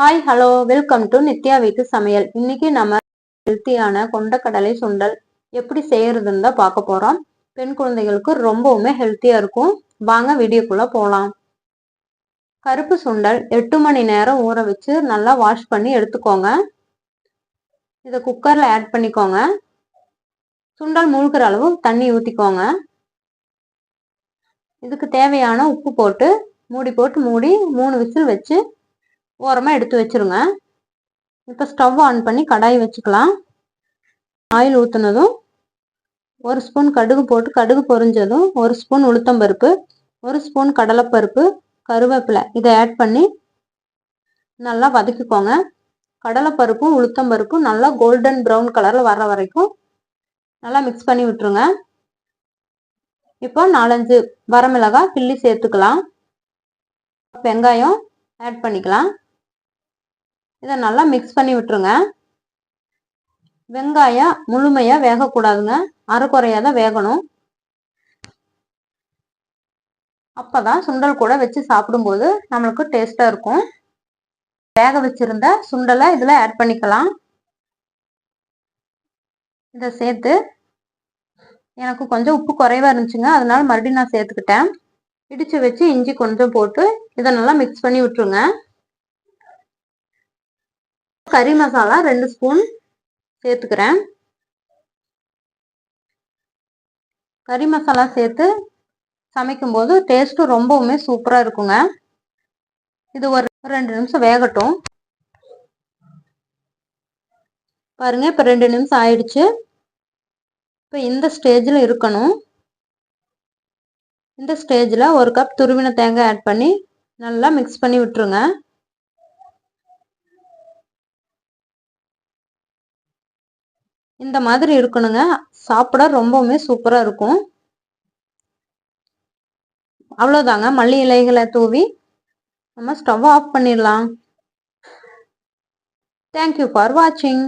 Hi hello welcome to Nithya வீட்டு சமையல். இன்னைக்கு நம்ம ஹெல்த்தியான கொண்டக்கடலை சுண்டல் எப்படி செய்யறதுன்னு தான் பார்க்க போறோம். பெண் குழந்தைகளுக்கு ரொம்பவுமே ஹெல்த்தியா இருக்கும். வாங்க வீடியோக்குள்ள போகலாம் கருப்பு சுண்டல் எட்டு மணி நேரம் ஊற வச்சு நல்லா வாஷ் பண்ணி எடுத்துக்கோங்க. இதை குக்கர்ல ஆட் பண்ணிக்கோங்க. சுண்டல் மூழ்கிற அளவு தண்ணி ஊற்றிக்கோங்க இதுக்கு தேவையான உப்பு போட்டு மூடி போட்டு மூடி மூணு விசில் வச்சு ஓரமாக எடுத்து வச்சிருங்க. இப்போ ஸ்டவ் ஆன் பண்ணி கடாய் வச்சுக்கலாம். ஆயில் ஊற்றுனதும் ஒரு ஸ்பூன் கடுகு போட்டு கடுகு பொரிஞ்சதும் ஒரு ஸ்பூன் உளுத்தம்பருப்பு ஒரு ஸ்பூன் கடலைப்பருப்பு கருவேப்பிலை. இதை ஆட் பண்ணி நல்லா வதக்கிக்கோங்க. கடலைப்பருப்பும் உளுத்தம்பருப்பும் நல்லா கோல்டன் ப்ரௌன் கலரில் வர்ற வரைக்கும் நல்லா மிக்ஸ் பண்ணி விட்டுருங்க. இப்போ நாலஞ்சு வரமிளகாய் கிள்ளி சேர்த்துக்கலாம். வெங்காயம் ஆட் பண்ணிக்கலாம். இதை நல்லா மிக்ஸ் பண்ணி விட்டுருங்க. வெங்காயம் முழுமையாக வேகக்கூடாதுங்க. அரைக்குறையாக தான் வேகணும். அப்போ தான் சுண்டல் கூட வச்சு சாப்பிடும்போது நம்மளுக்கு டேஸ்ட்டாக இருக்கும். வேக வச்சிருந்த சுண்டலை இதில் ஆட் பண்ணிக்கலாம். இதை சேர்த்து எனக்கு கொஞ்சம் உப்பு குறைவாக இருந்துச்சுங்க. அதனால மறுபடியும் நான் சேர்த்துக்கிட்டேன். இடித்து வச்சு இஞ்சி கொஞ்சம் போட்டு இதை நல்லா மிக்ஸ் பண்ணி விட்டுருங்க. கறி மசாலா ரெண்டு ஸ்பூன் சேர்த்துக்கிறேன். கறி மசாலா சேர்த்து சமைக்கும்போது டேஸ்ட்டும் ரொம்பவுமே சூப்பராக இருக்குங்க. இது ஒரு ரெண்டு நிமிஷம் வேகட்டும். பாருங்க இப்போ ரெண்டு நிமிஷம் ஆயிடுச்சு. இப்போ இந்த ஸ்டேஜில் இருக்கணும். இந்த ஸ்டேஜில் ஒரு கப் துருவின தேங்காய் ஆட் பண்ணி நல்லா மிக்ஸ் பண்ணி விட்டுருங்க. இந்த மாதிரி இருக்கணுங்க. சாப்பிட ரொம்பவுமே சூப்பராக இருக்கும். அவ்வளோதாங்க மல்லி இலைகளை தூவி நம்ம ஸ்டவ் ஆஃப் பண்ணிடலாம். தேங்க்யூ ஃபார் வாட்சிங்